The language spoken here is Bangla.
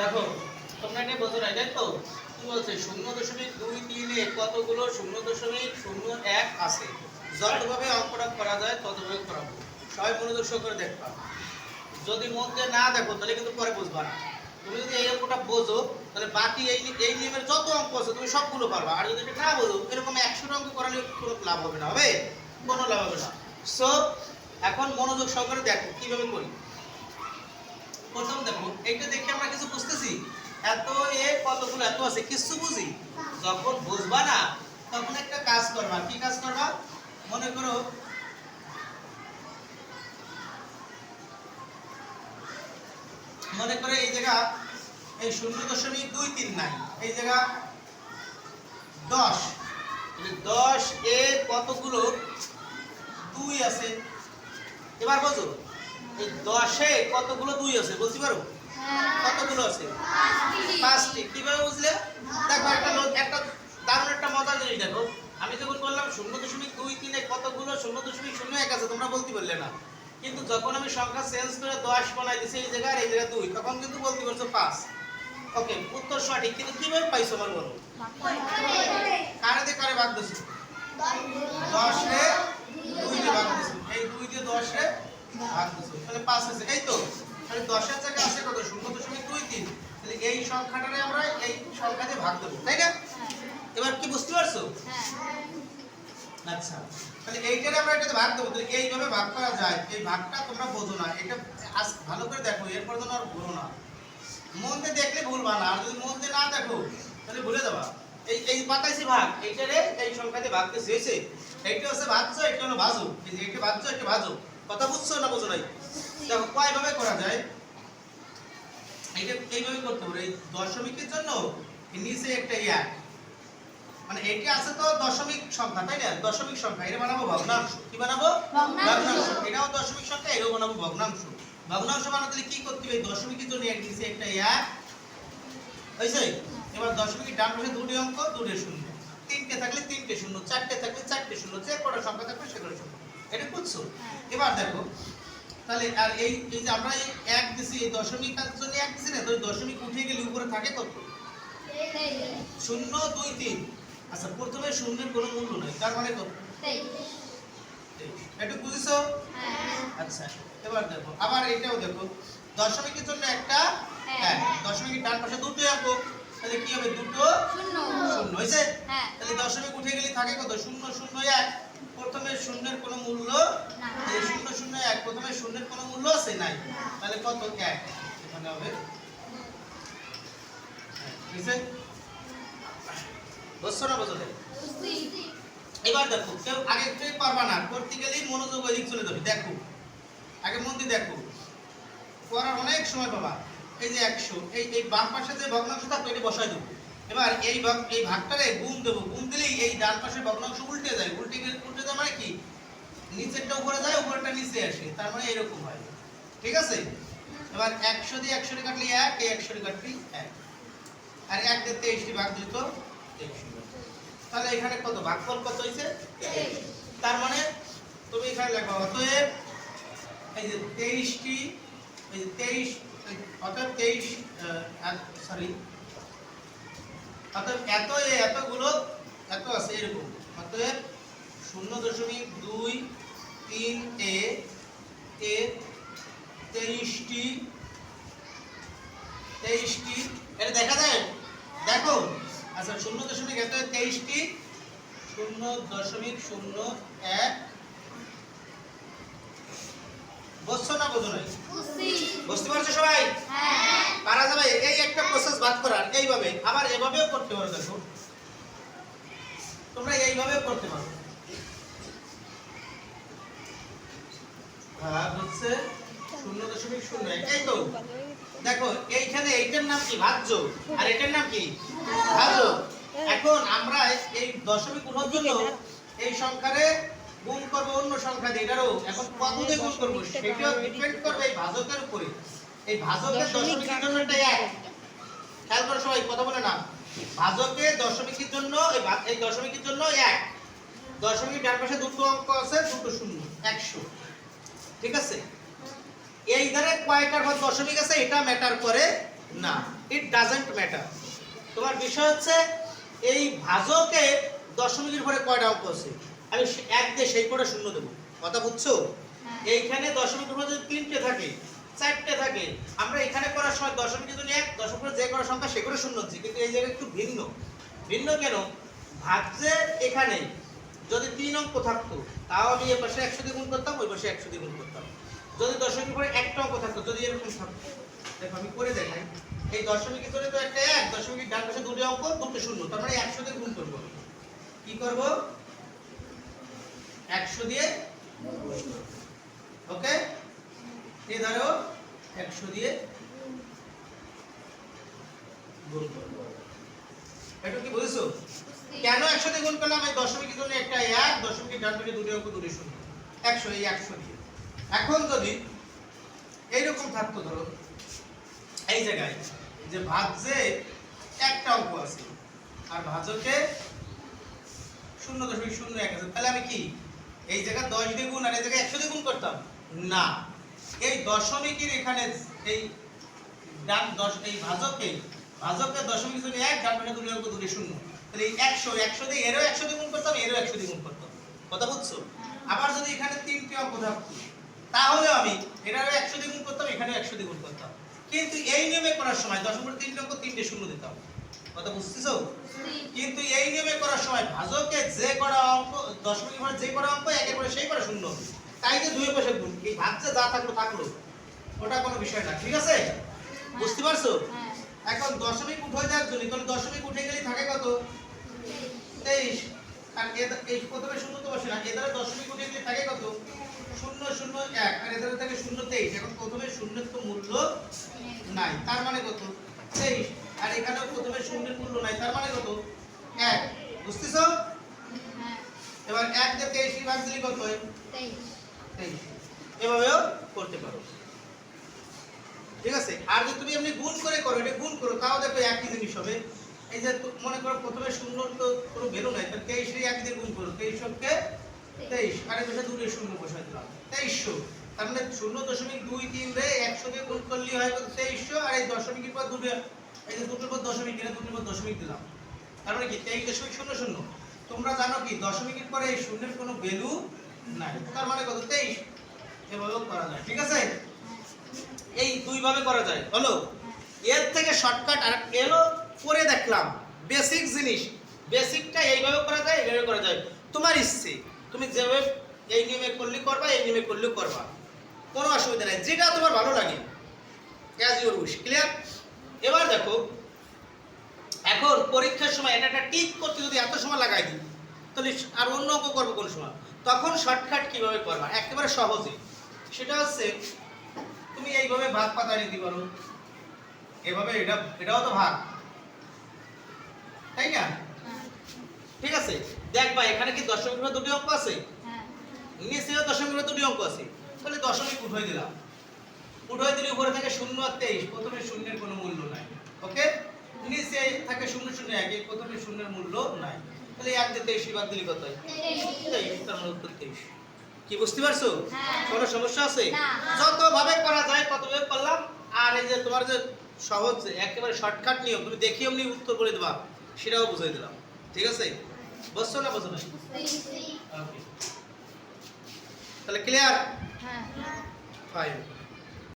দেখো, তোমরা এটা বোঝো না তো কি বলছে, শূন্য দশমিক দুই তিনে কতগুলো, শূন্য দশমিক শূন্য এক আছে। যতভাবে অঙ্কটা করা যায়, ততভাবে করাবো সবাই মনোযোগ সহকারে দেখবা। যদি মন দিয়ে না দেখো, তাহলে কিন্তু পরে বুঝবা না। তুমি যদি এই অঙ্কটা বোঝো, তাহলে বাকি এই এই নিয়মের যত অঙ্ক আছে, তুমি সবগুলো পারবা। আর যদি না বোঝো, এরকম একশো অঙ্ক করালে কোনো লাভ হবে না, হবে? কোনো লাভ হবে না। সো এখন মনোযোগ সহকারে দেখো, কীভাবে করি? প্রথম দেখো, এইটা দেখে আমরা কিছু বুঝতেছি। এত এ কতগুলো এত আছে কিছু বুঝি? যখন বুঝবা না, তখন একটা কাজ করবা। কি কাজ করবা? মনে করো, মনে করে এই জায়গা, এই শূন্য দশমিক দুই তিন নাই, এই জায়গা দশ। দশ এ কতগুলো? দুই আছে। এবার বোঝো। দশে কতগুলো দুই আছে? বলতে পারো? কতগুলো আছে? পাঁচটি। কীভাবে বুঝলে? দেখো একটা একটা দারুণ একটা মজার জিনিস দেখো। আমি যখন বললাম শূন্য দশমিক দুই তিনে কতগুলো শূন্য দশমিক শূন্য এক আছে তোমরা বলতে পারলে না। কিন্তু যখন আমি সংখ্যা চেঞ্জ করে দশ বানাই দিছি এই জায়গায় আর এই জায়গায় দুই তখন কিন্তু বলতে পারছ পাঁচ। ওকে উত্তর সঠিক কিন্তু কীভাবে পাইছো আমার বলো? কারে দিয়ে কারে ভাগ দিছো? দশ। দুই দিয়ে ভাগ দিছো। এই দুই দিয়ে দশ তাহলে পাঁচ আছে। এই তো তাহলে দশের জায়গায় আছে কত? শূন্য দশমিক দুই তিন। তাহলে এই সংখ্যাটারে আমরা এই সংখ্যা দিয়ে ভাগ দেবো তাই না? এবার কি বুঝতে পারছ? আচ্ছা তাহলে এইটারে আমরা এটাতে ভাগ দেবো। তাহলে এইভাবে ভাগ করা যায় এই ভাগটা তোমরা বোঝো না। এটা আজ ভালো করে দেখো এরপর যেন আর ভুলো না। মন দিয়ে দেখলে ভুলবা না আর যদি মন দিয়ে না দেখো তাহলে ভুলে যাবা। এই এই পাতাইছি ভাগ এইটারে এই সংখ্যাতে ভাগ দিয়েছে এইটা হচ্ছে ভাজছো এটা হলো ভাজো এই যে এটা ভাজছো এটা ভাজো কথা বুঝছ না বুঝো নাই? দেখো কয় ভাবে করা যায়? এইটা এইভাবে করতে পারো এই দশমিকের জন্য নিচে একটা এক মানে এইটা আছে তো দশমিক সংখ্যা তাই না? দশমিক সংখ্যা এটা বানাবো ভগ্নাংশ। কি বানাবো? ভগ্নাংশ। এটাও দশমিক সংখ্যা এটাও বানাবো ভগ্নাংশ। ভগ্নাংশ বানাতে কি করতে হবে? দশমিকের জন্য এক নিচে একটা এক হয়েছে এবার দশমিকের ডান পাশে দুটি অঙ্ক দুটি শূন্য। তিনটে থাকলে তিনটে শূন্য চারটে থাকলে চারটে শূন্য যে কটা সংখ্যা থাকবে সে কটা শূন্য। এটা বুঝছ এবার দেখো তাহলে আর এই এই যে আমরা এক দিছি এই দশমিক জন্য এক দিছি না তো দশমিক উঠে গেলে উপরে থাকে কত? শূন্য দুই তিন। আচ্ছা প্রথমে শূন্যের কোনো মূল্য নেই তার মানে কত? একটু বুঝেছ আচ্ছা এবার দেখো আবার এটাও দেখো দশমিকের জন্য একটা হ্যাঁ। এক দশমিকের ডান পাশে দুটো অঙ্ক তাহলে কি হবে দুটো? শূন্য হয়েছে? হ্যাঁ। তাহলে দশমিক উঠে গেলে থাকে কত? শূন্য শূন্য এক। প্রথমে শূন্যের কোনো মূল্য। এই শূন্য শূন্য এক প্রথমে শূন্যের কোনো মূল্য আছে নাই? তাহলে কত এক? এখানে হবে। হ্যাঁ, বুঝছ না বুঝো এবার দেখো কেউ আগে কেউ পারবা না করতে গেলেই মনোযোগ ওইদিক চলে যাবে। দেখো আগে মন দিয়ে দেখো। করার অনেক সময় পাবা। এই যে একশো এই এই বাম পাশে যে ভগ্নাংশ থাকবে এটা বসাই দেবো। এবার এই এই ভাগটারে গুণ দেবো। গুণ দিলেই এই ডান পাশের ভগ্নাংশ উল্টে যায়। উল্টে গেলে, উল্টে যায় মানে কি? নিচেরটা উপরে যায়, উপরেরটা নিচে আসে। তার মানে এরকম হয়। ঠিক আছে? এবার একশো দিয়ে একশো দিয়ে কাটলে এক, এই একশো দিয়ে কাটলি এক। আর এক দিয়ে তেইশটি ভাগ দিত তাহলে এখানে কত? ভাগ ভাগফল কত হয়েছে? তার মানে তুমি এখানে লেখো, অতএব এই যে তেইশটি, এই যে তেইশ, অতএব তেইশ সরি অতএব এত এ এতগুলো এত আছে এরকম। অতএব শূন্য দশমিক দুই তিন এ এ তেইশটি তেইশটি এটা দেখা যায়? দেখো। আচ্ছা শূন্য দশমিক এত তেইশটি শূন্য দশমিক শূন্য এক। বুঝছ না বোঝো নাই? বুঝতে পারছ সবাই? পারা যাবে, এই একটা প্রসেস বাদ করার এইভাবে, আবার এভাবেও করতে পারো দেখো। তোমরা এইভাবেও করতে পারো। আর এটার নাম কি? ভাজ্য। এখন আমরা এই দশমিক গুণের জন্য এই সংখ্যারে গুণ করব অন্য সংখ্যা দিয়ে। এখন সেটাও ডিপেন্ড করবে এই ভাজকের উপরে। এই ভাজকের দশমিকের জন্য এটা এক। খেয়াল করো সবাই কথা বলে না ভাজকে দশমিকের জন্য এই এই দশমিকের জন্য এক। দশমিক ডান পাশে দুটো অঙ্ক আছে দুটো শূন্য একশো। ঠিক আছে? এই ধারে কয়টার পর দশমিক আছে এটা ম্যাটার করে না। ইট ডাজেন্ট ম্যাটার তোমার বিষয় হচ্ছে এই ভাজকে দশমিকের পরে কয়টা অঙ্ক আছে? আমি এক দিয়ে সেই করে শূন্য দেবো। কথা বুঝছ? হ্যাঁ। এইখানে দশমিকের পরে যদি তিনটে থাকে চারটে থাকে। আমরা এখানে করার সময় দশমিকের জন্য এক দশমিকের পরে যে করার সংখ্যা সেগুলো শূন্য হচ্ছে, কিন্তু এই জায়গায় একটু ভিন্ন। ভিন্ন কেন? ভাজ্যের এখানে যদি তিন অঙ্ক থাকতো তাও আমি এ পাশে একশো দিয়ে গুণ করতাম, ওই পাশে একশো দিয়ে গুণ করতাম। যদি দশমিকের পরে একটা অঙ্ক থাকতো, যদি এরকম থাকতো। দেখো, আমি করে দেখাই। এই দশমিকের জন্য তো একটা এক, দশমিকের ডান পাশে দুটো অঙ্ক, দুটো শূন্য, তার মানে একশো দিয়ে গুণ করব। কি করব? একশো দিয়ে ওকে এই ধরো একশো দিয়ে গুণ করব। এটা কি বুঝছ? কেন একশো দিয়ে গুণ করলাম? এই দশমিকের জন্য একটা এক দশমিকের ডান পাশে দুটো অঙ্ক দুটো শূন্য। একশো এই একশো দিয়ে। এখন যদি এইরকম থাকতো ধরো এই জায়গায় যে ভাজ্যে একটা অঙ্ক আছে আর ভাজকে শূন্য দশমিক শূন্য এক আছে তাহলে আমি কি এই জায়গায় দশ দিয়ে গুণ আর এই জায়গায় একশো দিয়ে গুণ করতাম? না। এই দশমিকের এখানে এই ডান দশ এই ভাজকে ভাজকের দশমিক যদি এক ডান পাশে দুটো অঙ্ক দুটো শূন্য। তাহলে এই একশো একশো দিয়ে এরও একশো দিয়ে গুণ করতাম এরও একশো দিয়ে গুণ করতাম কথা বুঝছ? আবার যদি এখানে তিনটি অঙ্ক থাকতো তাহলে আমি এটারও একশো দিয়ে গুণ করতাম এখানেও একশো দিয়ে গুণ করতাম কিন্তু এই নিয়মে করার সময় দশমিক তিনটে অঙ্ক তিনটে শূন্য দিতাম কথা বুঝতেছো? কিন্তু এই নিয়মে করার সময় ভাজকে যে করা অঙ্ক দশমিক যে করা অঙ্ক একের পরে সেই করা শূন্য হবে। তাই যে দুই পাশে গুণ এই ভাজ্যে যা থাকল থাকল ওটা কোনো বিষয় না ঠিক আছে? বুঝতে পারছ? হ্যাঁ। এখন দশমিক উঠে যাওয়ার জন্য তাহলে দশমিক উঠে গেলে থাকে কত? তেইশ। আর এদ- এই প্রথমে শূন্য তো বসে না এদের দশমিক উঠে গেলে থাকে কত? শূন্য শূন্য এক আর এদের থাকে শূন্য তেইশ। এখন প্রথমে শূন্যের তো মূল্য নাই তার মানে কত? তেইশ। আর এখানেও প্রথমে শূন্যের মূল্য নাই তার মানে কত? এক। বুঝতেছো? হ্যাঁ। এবার এক দিয়ে তেইশ ভাগ দিলে কত হয়? তেইশ। এভাবেও করতে পারো। ঠিক আছে? আর যদি তুমি এমনি গুণ করে করো, এটা গুণ করো, তাও দেখো একই জিনিস হবে। এই যে মনে করো প্রথমে শূন্য তো কোনো নাই, তাহলে তেইশ এক দিয়ে গুণ করো, তেইশ তেইশ দুটো শূন্য বসাই দিলাম, তেইশশো। তার মানে শূন্য দশমিক দুই তিন রে একশো দিয়ে গুণ করলে হয় কত? তেইশশো, আর এই দশমিকের পর দুটো, এই যে দুটোর পর দশমিক এখানে দুটোর পর দশমিক দিলাম। তার মানে কি? তেইশ দশমিক শূন্য শূন্য। তোমরা জানো কি? দশমিকের পরে এই শূন্যের কোনো ভ্যালু নাই তার মানে কত? এভাবেও করা যায়, ঠিক আছে? এই দুই ভাবে করা যায়। হলো, এর থেকে শর্টকাট আর এলো করে দেখলাম বেসিক জিনিস। বেসিকটা এইভাবে করা যায় এইভাবে করা যায়। তোমার ইচ্ছে, তুমি যেভাবে এই নিয়মে করলে করবা, এই নিয়মে করলেও করবা। কোনো অসুবিধা নেই, যেটা তোমার ভালো লাগে। অ্যাজ ইউর উইশ ক্লিয়ার এবার দেখো, এখন পরীক্ষার সময় এটা একটা টিক করতে যদি এত সময় লাগাই দিই, তাহলে আর অন্য অঙ্ক করব কোন সময়? তখন শর্টকাট কীভাবে করবা? একেবারে সহজে। সেটা হচ্ছে তুমি এইভাবে ভাগ পাতা নিতে পারো। এভাবে এটা এটাও তো ভাগ তাই না? ঠিক আছে? দেখবা এখানে কি দশমিক দুটি অঙ্ক আছে? হ্যাঁ। নিচেও দশমিক দুটি অঙ্ক আছে। তাহলে দশমিক উঠাই দিলাম। উঠাই দিলে উপরে থাকে শূন্য আর তেইশ। প্রথমে শূন্যের কোনো মূল্য নাই। ওকে? নিচে থাকে শূন্য শূন্য এক। প্রথমে শূন্যের মূল্য নাই। তাহলে এক দিয়ে তেইশ বাদ দিলে কত মানে উত্তর তেইশ। কি বুঝতে পারছ? হ্যাঁ। কোনো সমস্যা আছে। যত ভাবে করা যায় ততভাবে করলাম। আর এই যে তোমার যে সহজ একেবারে শর্টকাট নিয়ম তুমি দেখি এমনি উত্তর করে দেবা সেটাও বুঝাই দিলাম। ঠিক আছে? বুঝছ না বুঝো না তাহলে ক্লিয়ার হ্যাঁ। ফাইভ